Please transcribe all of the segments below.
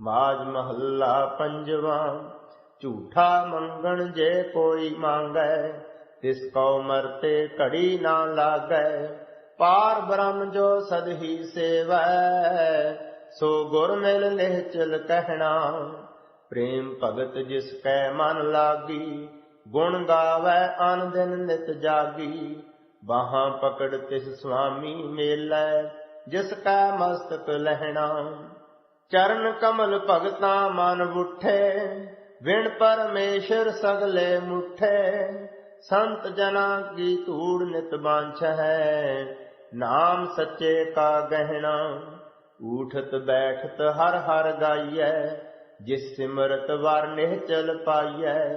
ਮਾਜ ਮਹੱਲਾ ਪੰਜਵਾ, ਝੂਠਾ ਮੰਗਣ ਜੇ ਕੋਈ ਮੰਗੈ, ਤਿਸ ਕਉ ਮਰਤੇ ਘੜੀ ਨਾ ਲਾਗੈ। ਪਾਰ ਬ੍ਰਹਮ ਜੋ ਸਦ ਹੀ ਸੇਵੈ, ਸੋ ਗੁਰ ਮਿਲ ਨਿਹਚਲ ਕਹਿਣਾ। ਪ੍ਰੇਮ ਭਗਤ ਜਿਸ ਕੈ ਮਨ ਲਾਗੀ, ਗੁਣ ਗਾਵੈ ਅਨ ਦਿਨ ਨਿਤ ਜਾਗੀ। ਬਾਹਾਂ ਪਕੜ ਤਿਸ ਸੁਆਮੀ ਮੇਲੈ, ਜਿਸ ਕੈ ਮਸਤਕ ਲਹਿਣਾ। ਚਰਨ ਕਮਲ ਭਗਤਾ ਮਨ ਉਠੇ ਵਿਣ ਪਰਮੇਸ਼ਰ ਸਗਲੇ ਮੁਠੇ। ਸੰਤ ਜਨਾ ਕੀ ਧੂੜ ਨਿਤ ਬਾਂਛ ਹੈ, ਨਾਮ ਸੱਚੇ ਕਾ ਗਹਿਣਾ। ਊਠਤ ਬੈਠਤ ਹਰ ਹਰ ਗਾਈਐ, ਜਿਸ ਸਿਮਰਤ ਵਰ ਨਿਹ ਚਲ ਪਾਈਐ।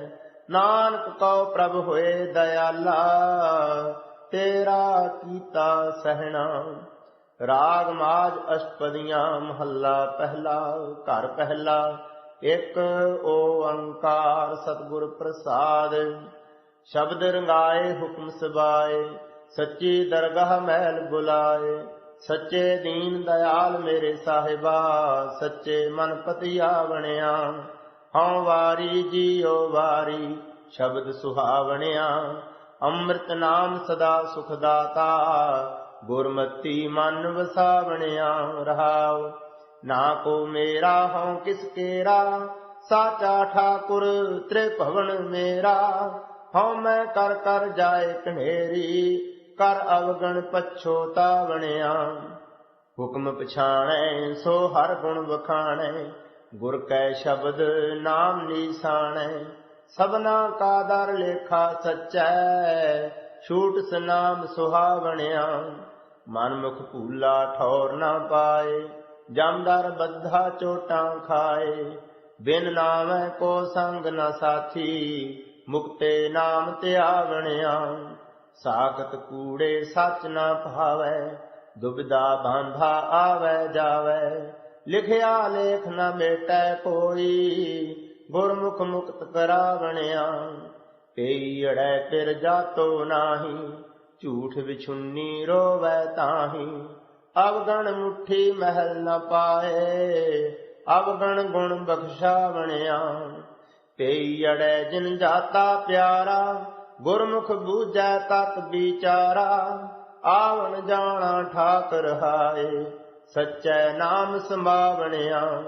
ਨਾਨਕ ਕਉ ਪ੍ਰਭ ਹੋਏ ਦਇਆਲਾ, ਤੇਰਾ ਕੀਤਾ ਸਹਿਣਾ। ਰਾਗ ਮਾਜ ਅਸ਼ਟਪਦੀਆਂ ਮਹੱਲਾ ਪਹਿਲਾ, ਘਰ ਪਹਿਲਾ, ਇੱਕ ਓੰਕਾਰ ਸਤਿਗੁਰ ਪ੍ਰਸਾਦ। ਸ਼ਬਦ ਰੰਗਾਏ, ਹੁਕਮ ਸਬਾਏ, ਸੱਚੀ ਦਰਗਾਹ ਮਹਿਲ ਬੁਲਾਏ, ਸੱਚੇ ਦੀਨ ਦਇਆਲ ਮੇਰੇ ਸਾਹਿਬਾ, ਸੱਚੇ ਮਨ ਪਤਿਆ ਬਣਿਆ। ਹਉ ਵਾਰੀ ਜੀਓ ਵਾਰੀ ਸ਼ਬਦ ਸੁਹਾਵਣਿਆ ਅੰਮ੍ਰਿਤ ਨਾਮ ਸਦਾ ਸੁਖ ਦਾਤਾ ਗੁਰਮਤੀ ਮਨ ਵਸਾਵਣਿਆ ਰਹਾਉ। ਨਾ ਕੋ ਮੇਰਾ ਹਉ ਕਿਸ ਕੇਰਾ, ਸਾਚਾ ਠਾਕੁਰ ਤ੍ਰਿਭਵਨ ਮੇਰਾ। ਹਉ ਮੈਂ ਕਰ ਕਰ ਜਾਏ ਕਨੇਰੀ ਕਰ ਅਵਗਣ ਪਛੋਤਾਵਣਿਆ ਹੁਕਮ ਪਛਾਣੈ, ਸੋ ਹਰ ਗੁਣ ਵਖਾਣੈ। ਗੁਰ ਕੈ ਸ਼ਬਦ ਨਾਮ ਨੀਸਾਣੈ, ਸਭਨਾ ਕਾ ਦਰ ਲੇਖਾ ਸਚੈ। ਛੂਟ ਸਨਾਮ ਸੁਹਾਵਣਿਆ। ਮਨ ਮੁਖ ਭੂਲਾ ਠੌਰ ਨਾ ਪਾਏ ਜਮਦਾਰ ਬੱਧਾ ਚੋਟਾਂ ਖਾਏ। ਬਿਨ ਨਾਮੈ ਕੋ ਸੰਗ ਨ ਸਾਥੀ, ਮੁਕਤੇ ਨਾਮ ਧਿਆਵਣਿਆ ਸਾਖਤ ਕੂੜੇ ਸੱਚ ਨਾ ਭਾਵੈ, ਦੁਬਿਧਾ ਬਾਂਧਾ ਆਵੈ ਜਾਵੈ। ਲਿਖਿਆ ਲੇਖ ਨਾ ਮੇਟੈ ਕੋਈ, ਗੁਰਮੁਖ ਮੁਕਤ ਕਰਾਵਣਿਆ। ਪਈ ਅੜੈ ਫਿਰ ਜਾਤੋ ਨਾਹੀ ਝੂਠ ਵਿਛੁੰਨੀ ਰੋਵੈ ਤਾਹੀ। ਅਵਗਣ ਮੁਠੀ ਮਹਿਲ ਨ ਪਾਏ, ਅਵਗਣ ਗੁਣ ਬਖਸ਼ਾਵਣਿਆ ਪਈ ਅੜੈ ਜਿਨ ਜਾਤਾ ਪਿਆਰਾ, ਗੁਰਮੁਖ ਬੂਝੈ ਤਤ ਵਿਚਾਰਾ। ਆਵਣ ਜਾਣਾ ਠਾਕ ਹਾਏ, ਸਚੈ ਨਾਮ ਸੰਭਾਵਣਿਆ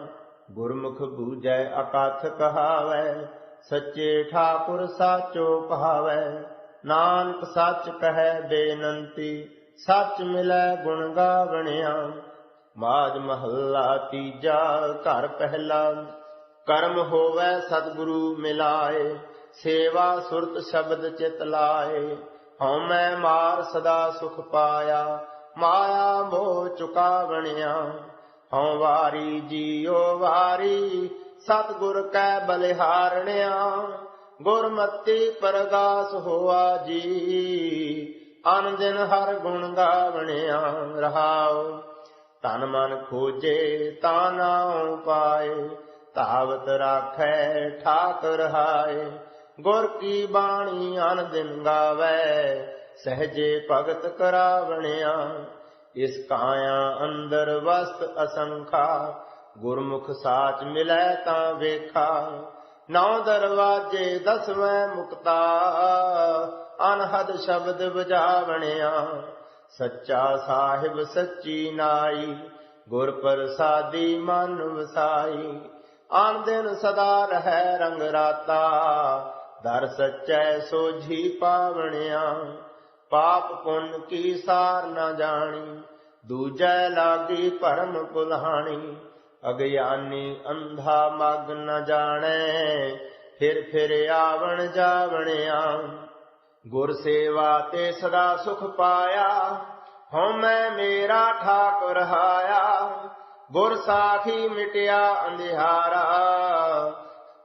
ਗੁਰਮੁਖ ਬੂਝੈ ਅਕਥ ਕਹਾਵੈ, ਸੱਚੇ ਠਾਕੁਰ ਸਾਚੋ ਕਹਾਵੈ। ਨਾਨਕ ਸੱਚ ਕਹੈ ਬੇਨੰਤੀ, ਸੱਚ ਮਿਲੈ ਗੁਣ ਗਾਵਣਿਆ। ਮਾਜ ਮਹੱਲਾ ਤੀਜਾ, ਘਰ ਪਹਿਲਾ। ਕਰਮ ਹੋਵੇ ਸਤਿਗੁਰੂ ਮਿਲਾਏ, ਸੇਵਾ ਸੁਰਤ ਸ਼ਬਦ ਚਿਤ ਲਾਏ। ਹਉ ਮੈਂ ਮਾਰ ਸਦਾ ਸੁਖ ਪਾਇਆ, ਮਾਇਆ ਮੋਹ ਚੁਕਾਵਣਿਆ। ਹਉ ਵਾਰੀ ਜੀਓ ਵਾਰੀ, ਸਤਿਗੁਰ ਕੈ ਬਲਿਹਾਰਣਿਆ। ਗੁਰਮਤੀ ਪਰਗਾਸ ਹੋਆ ਜੀ। ਅਨ ਦਿਨ ਹਰ ਗੁਣ ਗਾਵਣਿਆ ਰਹਾਉ। ਤਨ ਮਨ ਖੋਜੇ ਤਾ ਨਾਉ ਪਾਏ ਧਾਵਤ ਰਾਖੈ ਠਾਕ ਰਹਾਏ ਗੁਰ ਕੀ ਬਾਣੀ ਅਨ ਦਿਨ ਗਾਵੇ। ਸਹਜੇ ਭਗਤ ਕਰਾਵਣਿਆ ਇਸ ਕਾਇਆ ਅੰਦਰ ਵਸਤ ਅਸੰਖਾ। ਗੁਰਮੁਖ ਸਾਚ ਮਿਲੈ ਤਾਂ ਵੇਖਾ। ਨੌ ਦਰਵਾਜੇ ਦਸਵੇਂ ਮੁਕਤਾ, ਅਨਹਦ ਸ਼ਬਦ ਵਜਾਵਣਿਆ। ਸੱਚਾ ਸਾਹਿਬ ਸੱਚੀ ਨਾਈ, ਗੁਰ ਪ੍ਰਸਾਦੀ ਮਨ ਵਸਾਈ। ਆਨ ਦਿਨ ਸਦਾ ਰਹਿ ਰੰਗ ਰਾਤਾ, ਦਰ ਸੱਚੈ ਸੋਝੀ ਪਾਵਣਿਆ। ਪਾਪ ਪੁੰਨ ਕੀ ਸਾਰ ਨਾ ਜਾਣੀ, ਦੂਜੈ ਲਾਗੀ ਭਰਮ ਕੁਲਹਾਣੀ। ਅਗਿਆਨੀ ਅੰਧਾ ਮਗ ਨ ਜਾਣੈ, ਫਿਰ ਫਿਰ ਆਵਣ ਜਾਵਣਿਆ। ਗੁਰ ਸੇਵਾ ਤੇ ਸਦਾ ਸੁਖ ਪਾਇਆ, ਹਉ ਮੈਂ ਮੇਰਾ ਠਾਕੁਰ ਹਾਇਆ। ਗੁਰ ਸਾਖੀ ਮਿਟਿਆ ਅੰਧਿਆਰਾ,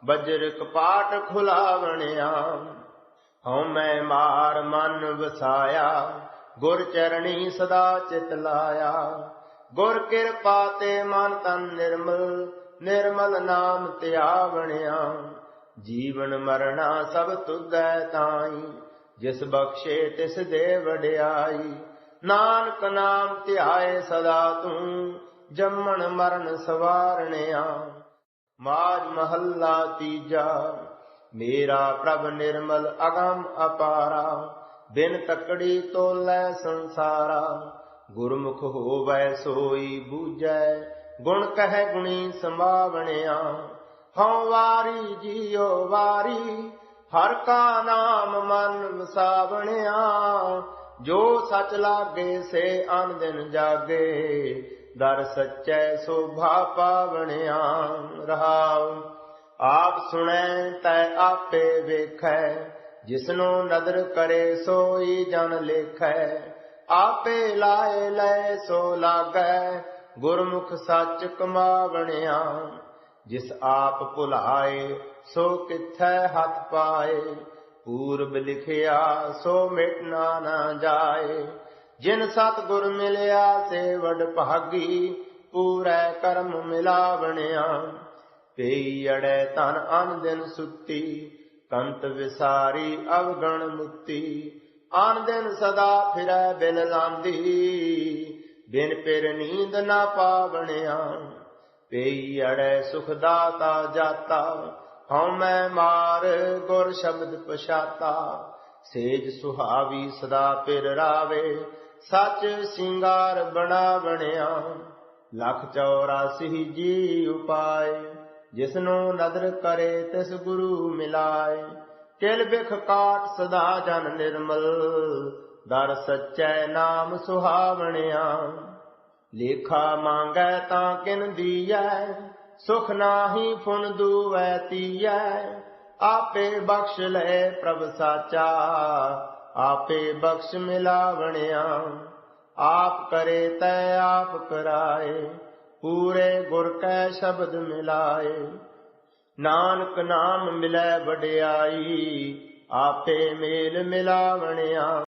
ਬਜਰ ਕਪਾਟ ਖੁਲਾਵਣਿਆ। ਹਉ ਮੈਂ ਮਾਰ ਮਨ ਵਸਾਇਆ, ਗੁਰ ਚਰਣੀ ਸਦਾ ਚਿਤ ਲਾਇਆ। ਗੁਰ ਕਿਰਪਾ ਤੇ ਮਨ ਤਨ ਨਿਰਮਲ ਨਿਰਮਲ ਨਾਮ ਧਿਆਵਣਿਆ ਜੀਵਨ ਮਰਣਾ ਸਭ ਤੁਧੈ ਤਾਈ, ਜਿਸ ਬਖਸ਼ੇ ਤਿਸ ਦੇ ਵਡਿਆਈ। ਨਾਨਕ ਨਾਮ ਧਿਆਏ ਸਦਾ ਤੂੰ, ਜੰਮਣ ਮਰਨ ਸਵਾਰਣਿਆ। ਮਾਜ ਮਹੱਲਾ ਤੀਜਾ, ਮੇਰਾ ਪ੍ਰਭ ਨਿਰਮਲ ਅਗੰਮ ਅਪਾਰਾ। ਬਿਨ ਤਕੜੀ ਤੋਲੈ ਸੰਸਾਰਾ। ਗੁਰਮੁਖ ਹੋਵੈ ਸੋਈ ਬੂਝੈ, ਗੁਣ ਕਹਿ ਗੁਣੀ ਸੰਭਾਵਣਿਆ। ਹਉ ਵਾਰੀ ਜੀਉ ਵਾਰੀ, ਹਰ ਕਾ ਨਾਮ ਮਨ ਵਸਾਵਣਿਆ। ਜੋ ਸਚ ਲਾਗੇ, ਸੇ ਅਨ ਦਿਨ ਜਾਗੇ। ਦਰ ਸੱਚੈ ਸੋਭਾ ਪਾਵਣਿਆ। ਰਹਾਉ, ਆਪ ਸੁਣੈ, ਤੈ ਆਪੇ ਵੇਖੈ। ਜਿਸਨੂੰ ਨਦਰ ਕਰੇ, ਸੋਈ ਜਨ ਲੇਖੈ। ਆਪੇ ਲਾਏ ਲੈ ਸੋ ਲਾਗੈ, ਗੁਰਮੁਖ ਸੱਚ ਕਮਾਵਣਿਆ। ਜਿਸ ਆਪ ਭੁਲਾਏ, ਸੋ ਕਿਥੈ ਹੱਥ ਪਾਏ। ਪੂਰਬ ਲਿਖਿਆ, ਸੋ ਮਿਟਣਾ ਨਾ ਜਾਏ। ਜਿਨ ਸਤ ਗੁਰ ਮਿਲਿਆ, ਸੇ ਵਡ ਭਾਗੀ, ਪੂਰੈ ਕਰਮ ਮਿਲਾਵਣਿਆ। ਪਈ ਅੜੈ ਤਨ ਅਨ ਦਿਨ ਸੁੱਤੀ, ਕੰਤ ਵਿਸਾਰੀ ਅਵਗਣ ਮੁਕਤੀ। ਆਨ ਦਿਨ ਸਦਾ ਫਿਰੈ ਬਿਨ ਲਾਂਦੀ, ਬਿਨ ਪਿਰ ਨੀਂਦ ਨਾ ਪਾਵਣਿਆ। ਪਈ ਅੜੈ ਸੁਖ ਦਾਤਾ ਜਾਤਾ, ਹਉ ਮੈਂ ਮਾਰ ਗੁਰ ਸ਼ਬਦ ਪਛਾਤਾ। ਸੇਜ ਸੁਹਾਵੀ ਸਦਾ ਪਿਰ ਰਾਵੇ, ਸੱਚ ਸਿੰਗਾਰ ਬਣਾ ਬਣਿਆ ਲਖ 84 ਜੀ ਉਪਾਏ ਜਿਸਨੂੰ ਨਦਰ ਕਰੇ ਤਿਸ ਗੁਰੂ ਮਿਲਾਏ। ਕਿਲ ਬਿਖ ਕਾਟ ਸਦਾ ਜਨ ਨਿਰਮਲ। ਦਰ ਸੱਚੈ ਨਾਮ ਸੁਹਾਵਣਿਆ। ਲੇਖਾ ਮੰਗੈ ਤਾਂ ਕਿਨ ਦੀਐ? ਸੁਖ ਨਾਹੀ ਫੁਨ ਦੂਵੈ ਤੀਐ? ਆਪੇ ਬਖਸ਼ ਲੈ ਪ੍ਰਭ ਸਾਚਾ। ਆਪੇ ਬਖਸ਼ ਮਿਲਾਵਣਿਆ। ਆਪ ਕਰੇ ਤੈ ਆਪ ਕਰਾਏ। ਪੂਰੇ ਗੁਰ ਕੈ ਸ਼ਬਦ ਮਿਲਾਏ। ਨਾਨਕ ਨਾਮ ਮਿਲੈ ਵਡਿਆਈ ਆਪੇ ਮੇਲ ਮਿਲਾਵਣਿਆ।